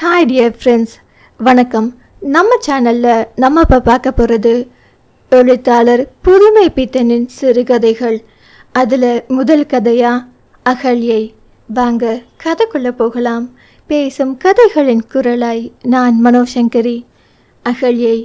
Hi dear friends வணக்கம். நம்ம சேனலில் நம்ம இப்போ பார்க்க போகிறது எழுத்தாளர் புதுமை பித்தனின் சிறுகதைகள். அதில் முதல் கதையா? அகல்யை. வாங்க கதைக்குள்ளே போகலாம். பேசும் கதைகளின் குரலாய் நான் மனோசங்கரி அகல்யை.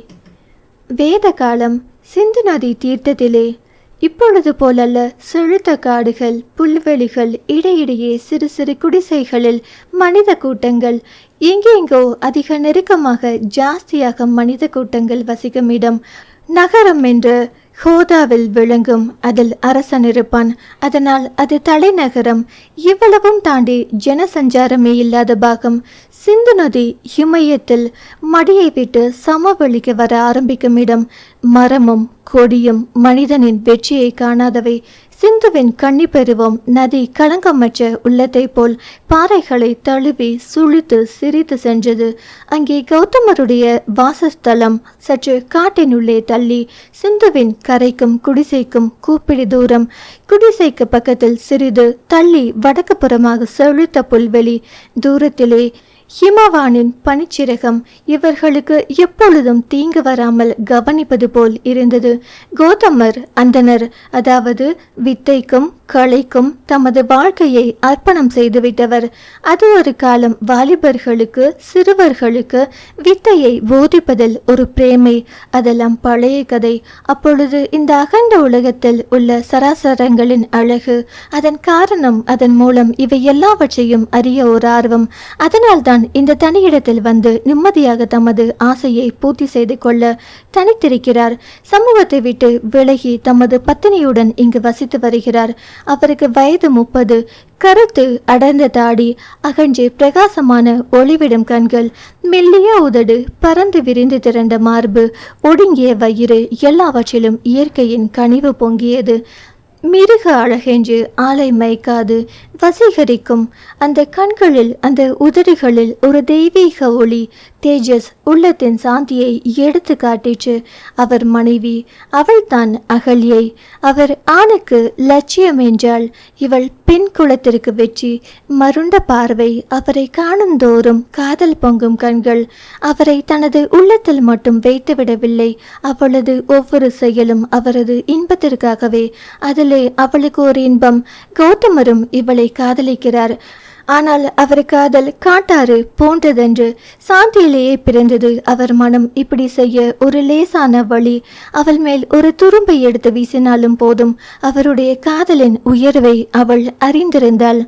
வேத காலம் சிந்து நதி தீர்த்தத்திலே இப்பொழுது போலல்ல செழுத்த காடுகள் புல்வெளிகள் இடையிடையே சிறு சிறு குடிசைகளில் மனித கூட்டங்கள். எங்கெங்கோ அதிக நெருக்கமாக ஜாஸ்தியாக மனித கூட்டங்கள் வசிக்கும் இடம். நகரம் என்று ஹோதாவில் விளங்கும் அதில் அரசன் இருப்பான். அதனால் அது தலைநகரம். இவ்வளவும் தாண்டி ஜனசஞ்சாரமே இல்லாத பாகம். சிந்து நதி இமயத்தில் மடியை விட்டு சமவெளிக்கு வர ஆரம்பிக்கும் இடம். மரமும் கொடியும் மனிதனின் வெற்றியை காணாதவை. சிந்துவின் கண்ணி பெருவம் நதி களங்கமற்ற உள்ளத்தை போல் பாறைகளை தழுவி சுழித்து சிரித்து சென்றது. அங்கே கௌதமருடைய வாசஸ்தலம் சற்று காட்டினுள்ளே தள்ளி சிந்துவின் கரைக்கும் குடிசைக்கும் கூப்பிடி தூரம். குடிசைக்கு பக்கத்தில் சிறிது தள்ளி வடக்கு புறமாக செழித்த புல்வெளி. தூரத்திலே ஹிமவானின் பனிச்சிறகம் இவர்களுக்கு எப்பொழுதும் தீங்கு வராமல் கவனிப்பது போல் இருந்தது. கோதமர் அந்தனர் அதாவது வித்தைக்கும் கலைக்கும் தமது வாழ்க்கையை அர்ப்பணம் செய்துவிட்டவர். அது ஒரு காலம் வாலிபர்களுக்கு சிறுவர்களுக்கு வித்தையை போதிப்பதில் ஒரு பிரேமை. அதெல்லாம் பழைய கதை. அப்பொழுது இந்த அகண்ட உலகத்தில் உள்ள சராசரங்களின் அழகு அதன் காரணம் அதன் மூலம் இவை எல்லாவற்றையும் அறிய ஒரு ஆர்வம். அதனால்தான் இந்த தனியிடத்தில் வந்து நிம்மதியாக தமது ஆசையை பூர்த்தி செய்து கொள்ள தனித்திருக்கிறார். சமூகத்தை விட்டு விலகி தமது பத்தினியுடன் இங்கு வசித்து வருகிறார். அவருக்கு வயது முப்பது. கருத்து அடர்ந்த தாடி அகன்று பிரகாசமான ஒளிவிடும் கண்கள் மெல்லிய உதடு பறந்து விரிந்து திரண்ட மார்பு ஒடுங்கிய வயிறு எல்லாவற்றிலும் இயற்கையின் கனிவு பொங்கியது. மிருக அழகென்று ஆலை மயக்காது வசீகரிக்கும். அந்த கண்களில் அந்த உதடுகளில் ஒரு தெய்வீக ஒளி தேஜஸ் உள்ளத்தின் சாந்தியை எடுத்து காட்டிற்று. அவர் மனைவி அவள்தான் அகல்யை. அவர் ஆணுக்கு லட்சியம் என்றால் இவள் பெண் குலத்திற்கு வெற்றி. மருண்ட பார்வை அவரை காணும் தோறும் காதல் பொங்கும் கண்கள் அவரை தனது உள்ளத்தில் மட்டும் வைத்துவிடவில்லை அவளது ஒவ்வொரு செயலும் அவரது இன்பத்திற்காகவே. அதிலே அவளுக்கு ஒரு இன்பம். கௌதமரும் இவளை காதலிக்கிறார். ஆனால் அவர் காதல் காட்டாறு போன்றதென்று சாந்தியிலேயே பிறந்தது. அவர் மனம் இப்படி செய்ய ஒரு லேசான வழி. அவள் மேல் ஒரு துரும்பை எடுத்து வீசினாலும் போதும். அவருடைய காதலின் உயர்வை அவள் அறிந்திருந்தாள்.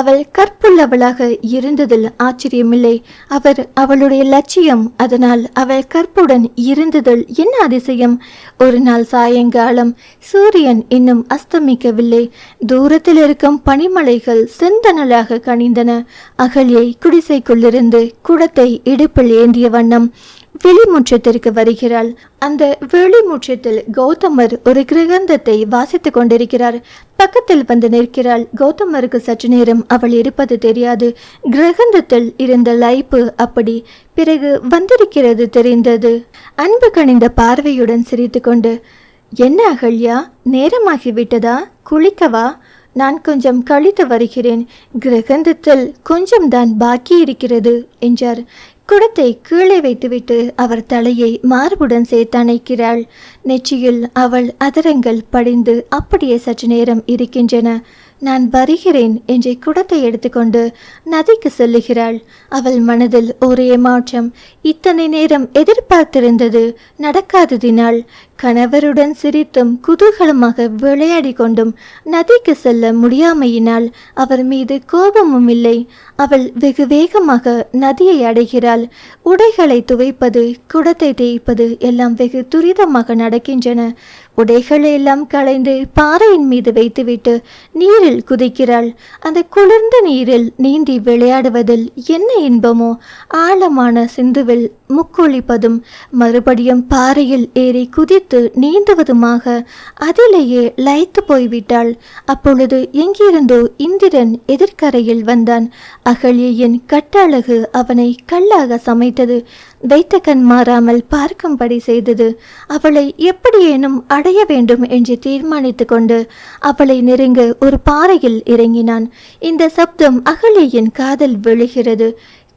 அவள் கற்புள்ளவளாக இருந்ததில் ஆச்சரியமில்லை. அவர் அவளுடைய லட்சியம் அதனால் அவள் கற்புடன் இருந்ததில் என்ன அதிசயம்? ஒரு நாள் சாயங்காலம் சூரியன் இன்னும் அஸ்தமிக்கவில்லை. தூரத்தில் இருக்கும் பனிமலைகள் செந்தனலாக கனிந்தன. அகலியை குடிசைக்குள்ளிருந்து குடத்தை இடுப்பில் ஏந்திய வண்ணம் வெளிமுற்றத்திற்கு வருகிறாள். அந்த வெளிமுற்றத்தில் கௌதமர் ஒரு கிரகந்தத்தை வாசித்துக் கொண்டிருக்கிறார். பக்கத்தில் வந்து நிற்கிறாள். கௌதமருக்கு சற்று நேரம் அவள் இருப்பது தெரியாது. கிரகந்தத்தில் இருந்த லைப்பு அப்படி பிறகு வந்திருக்கிறது தெரிந்தது. அன்பு கணிந்த பார்வையுடன் சிரித்துக்கொண்டு என்ன அகல்யா நேரமாகிவிட்டதா? குளிக்கவா? நான் கொஞ்சம் கழித்து வருகிறேன். கிரகந்தத்தில் கொஞ்சம்தான் பாக்கி இருக்கிறது என்றார். குடத்தை கீழே வைத்துவிட்டு அவர் தலையை மார்புடன் சேர்த்து அணைக்கிறாள். நெற்றியில் அவள் அதரங்கள் படிந்து அப்படியே சற்று நேரம் இருக்கின்றன. நான் வருகிறேன் என்று குடத்தை எடுத்துக்கொண்டு நதிக்கு செல்லுகிறாள். அவள் மனதில் ஒரே மாற்றம். இத்தனை நேரம் எதிர்பார்த்திருந்தது நடக்காததினால் கணவருடன் சிரித்தும் குதூகலமாக விளையாடி கொண்டும் நதிக்கு செல்ல முடியாமையினால் அவர் மீது கோபமும் இல்லை. அவள் வெகு வேகமாக நதியை அடைகிறாள். உடைகளை துவைப்பது குடத்தை தேய்ப்பது எல்லாம் வெகு துரிதமாக நடக்கின்றன. உடைகளை எல்லாம் களைந்து பாறையின் மீது வைத்துவிட்டு நீரில் குதிக்கிறாள். அந்த குளிர்ந்த நீரில் நீந்தி விளையாடுவதில் என்ன இன்பமோ? ஆழமான சிந்துவில் முக்கொழிப்பதும் மறுபடியும் பாறையில் ஏறி குதித்து நீந்துவதுமாக அதிலேயே லயித்து போய்விட்டாள். அப்பொழுது எங்கிருந்தோ இந்திரன் எதிர்க்கரையில் வந்தான். அகழியின் கட்டழகு அவனை கல்லாக சமைத்தது. வைத்த கண் மாறாமல் பார்க்கும்படி செய்தது. அவளை எப்படியேனும் அடைய வேண்டும் என்று தீர்மானித்து கொண்டு அவளை நெருங்க ஒரு பாறையில் இறங்கினான். இந்த சப்தம் அகழியின் காதல் விழுகிறது.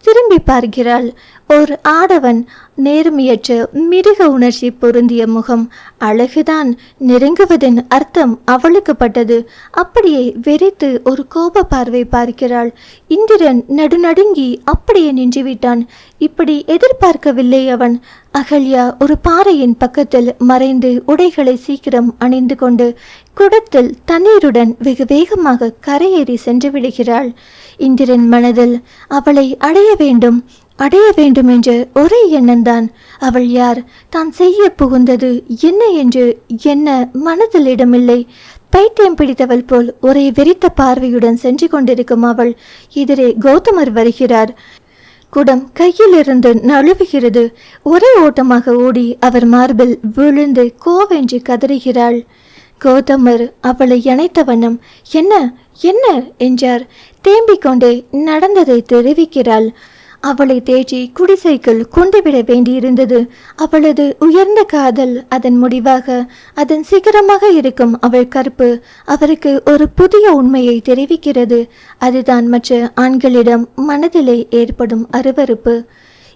திரும்பி பார்க்கிறாள். ஒரு ஆடவன் நேர்மையற்ற மிருக உணர்ச்சி பொருந்திய முகம். அழகுதான் நெருங்குவதன் அர்த்தம் அவளுக்கு பட்டது. அப்படியே வெறித்து ஒரு கோப பார்வை பார்க்கிறாள். இந்திரன் நடுநடுங்கி அப்படியே நின்றுவிட்டான். இப்படி எதிர்பார்க்கவில்லை அவன். அகல்யா ஒரு பாறையின் பக்கத்தில் மறைந்து உடைகளை சீக்கிரம் அணிந்து கொண்டு குடத்தில் தண்ணீருடன் வெகு வேகமாக கரையேறி சென்று விடுகிறாள். இந்திரன் மனதில் அவளை அடைய வேண்டும். அடைய வேண்டும் என்ற ஒரே எண்ணம்தான். அவள் யார்? தான் செய்ய புகுந்தது என்ன என்று என்ன மனதில் இடமில்லை பைத்தியம் பிடித்தவள் போல் ஒரே வெறித்த பார்வையுடன் சென்று கொண்டிருக்கும் அவள். எதிரே கௌதமர் வருகிறார். குடம் கையிலிருந்து நழுவுகிறது. ஒரே ஓட்டமாக ஓடி அவர் மார்பில் விழுந்து கோவென்று கதறுகிறாள். கௌதமர் அவளை இணைத்த வண்ணம் என்ன? என்ன? என்றார். தேம்பிக் கொண்டே நடந்ததை தெரிவிக்கிறாள். அவளை தேடி குடிசைக்குள் கொண்டுவிட வேண்டியிருந்தது. அவளது உயர்ந்த காதல் அதன் முடிவாக அதன் சிகரமாக இருக்கும் அவள் கற்பு அவருக்கு ஒரு புதிய உண்மையை தெரிவிக்கிறது. அதுதான் மற்ற ஆண்களிடம் மனதிலே ஏற்படும் அருவருப்பு.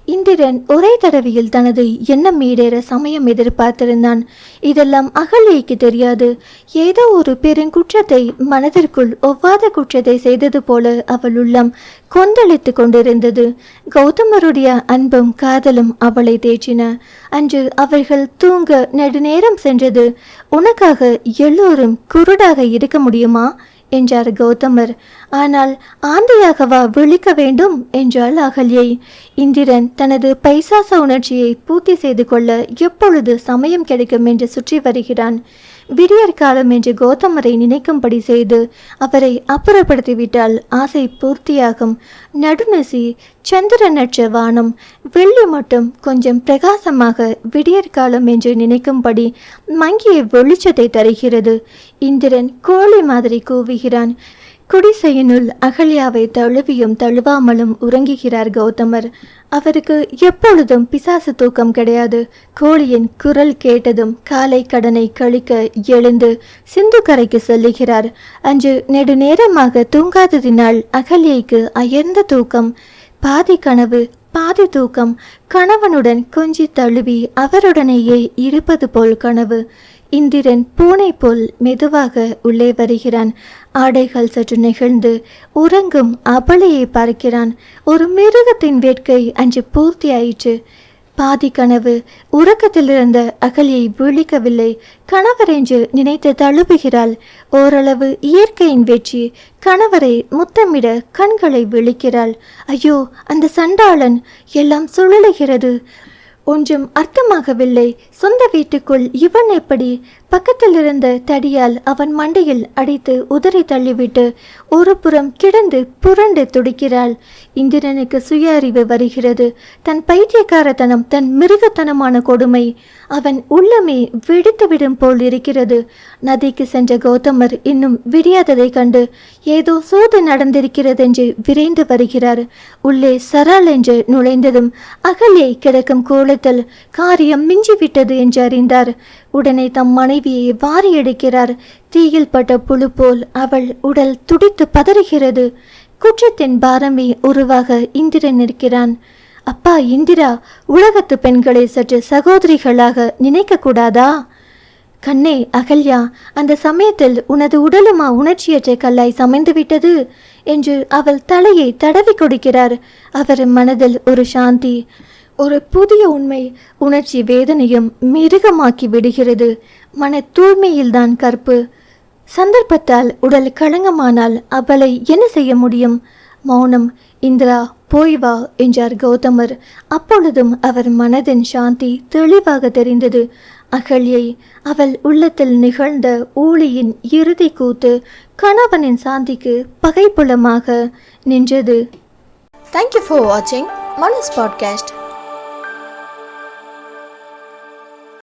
இந்திரன் ஒரே தடவையில் தனது எண்ணம் ஈடேற சமயம் எதிர்பார்த்திருந்தான். இதெல்லாம் அகல்யைக்கு தெரியாது. ஏதோ ஒரு பெருங்குற்றத்தை மனதிற்குள் ஒவ்வாத குற்றத்தை செய்தது போல அவள் உள்ளம் கொந்தளித்து கொண்டிருந்தது. கௌதமருடைய அன்பும் காதலும் அவளை தேற்றின. அன்று அவர்கள் தூங்க நெடுநேரம் சென்றது. உனக்காக எல்லோரும் குருடாக இருக்க முடியுமா? என்றார் கௌதமர். ஆனால் ஆந்தையாகவா விழிக்க வேண்டும்? என்றாள் அகல்யை. இந்திரன் தனது பைசாச உணர்ச்சியை பூர்த்தி செய்து கொள்ள எப்பொழுது சமயம் கிடைக்கும்? என்று சுற்றி வருகிறான். விடியற்காலம் என்று கோதமரை நினைக்கும்படி செய்து அவரை அப்புறப்படுத்திவிட்டால் ஆசை பூர்த்தியாகும். நடுநசி சந்திரனற்ற வானம் வெள்ளி மட்டும் கொஞ்சம் பிரகாசமாக விடியற்காலம் என்று நினைக்கும்படி மங்கிய வெளிச்சத்தை தருகிறது. இந்திரன் கோழி மாதிரி கூவுகிறான். குடிசையினுள் அகல்யாவை தழுவியும் தழுவாமலும் உறங்குகிறார் கௌதமர். அவருக்கு எப்பொழுதும் பிசாசு தூக்கம் கிடையாது. கோழியின் குரல் கேட்டதும் காலை கடனை கழிக்க எழுந்து சிந்து கரைக்கு செல்லுகிறார். அன்று நெடுநேரமாக தூங்காததினால் அகல்யைக்கு அயர்ந்த தூக்கம் பாதி கனவு பாதி தூக்கம் கணவனுடன் கொஞ்சி தழுவி அவருடனேயே இருப்பது போல் கனவு. இந்திரன் பூனை போல் மெதுவாக உள்ளே வருகிறான். ஆடைகள் சற்று நெகிழ்ந்து உறங்கும் அபலையை பார்க்கிறான். ஒரு மிருகத்தின் வேட்கை அன்று பூர்த்தியாயிற்று. பாதி கனவு உறக்கத்திலிருந்த அகலியை விழிக்கவில்லை. கணவரென்று நினைத்து தழுவுகிறாள். ஓரளவு இயற்கையின் வெற்றி கணவரை முத்தமிட கண்களை விழிக்கிறாள். ஐயோ அந்த சண்டாளன் எல்லாம் சுழலுகிறது. ஒன்றும் அர்த்தமாகவில்லை. சொந்த வீட்டுக்குள் இவன் எப்படி? பக்கத்திலிருந்த தடியால் அவன் மண்டையில் அடித்து உதறி தள்ளிவிட்டு ஒரு புறம் கிடந்து புரண்டு துடிக்கிறாள். இந்திரனுக்கு சுய அறிவு வருகிறது. தன் பைத்தியக்காரத்தனம் தன் மிருகத்தனமான கொடுமை அவன் உள்ளமே வெடித்துவிடும் போல் இருக்கிறது. நதிக்கு சென்ற கௌதமர் இன்னும் விடியாததை கண்டு ஏதோ சூது நடந்திருக்கிறதென்று விரைந்து வருகிறார். உள்ளே சரால் என்று நுழைந்ததும் அகலே கிடக்கும் கோலத்தில் காரியம் மிஞ்சிவிட்டது என்று அறிந்தார். உடனே தம் மனைவியை வாரி எடுக்கிறார். தீயில் பட்ட புழு போல் அவள் உடல் துடித்து பதறுகிறது. குற்றத்தின் பாரமே உருவாக இந்திரன் நிற்கிறான். அப்பா இந்திரா உலகத்து பெண்களை சற்று சகோதரிகளாக நினைக்க கூடாதா கண்ணே அகல்யா அந்த சமயத்தில் உனது உடலுமா உணர்ச்சியற்ற கல்லாய் சமைந்து விட்டது? என்று அவள் தலையை தடவி கொடுக்கிறார். அவர் மனதில் ஒரு சாந்தி ஒரு புதிய உண்மை உணர்ச்சி வேதனையும் மிருகமாக்கி விடுகிறது. மன தூய்மையில்தான் கற்பு. சந்தர்ப்பத்தால் உடல் களங்கமானால் அவளை என்ன செய்ய முடியும்? மௌனம் இந்திரா போய் வா என்றார் கௌதமர். அப்பொழுதும் அவர் மனதின் சாந்தி தெளிவாக தெரிந்தது. அகல்யை அவள் உள்ளத்தில் நிகழ்ந்த ஊழியின் இறுதி கூத்து கணவனின் சாந்திக்கு பகைப்புலமாக நின்றது. தேங்க்யூ ஃபார் வாட்சிங் மனஸ் பாட்காஸ்ட்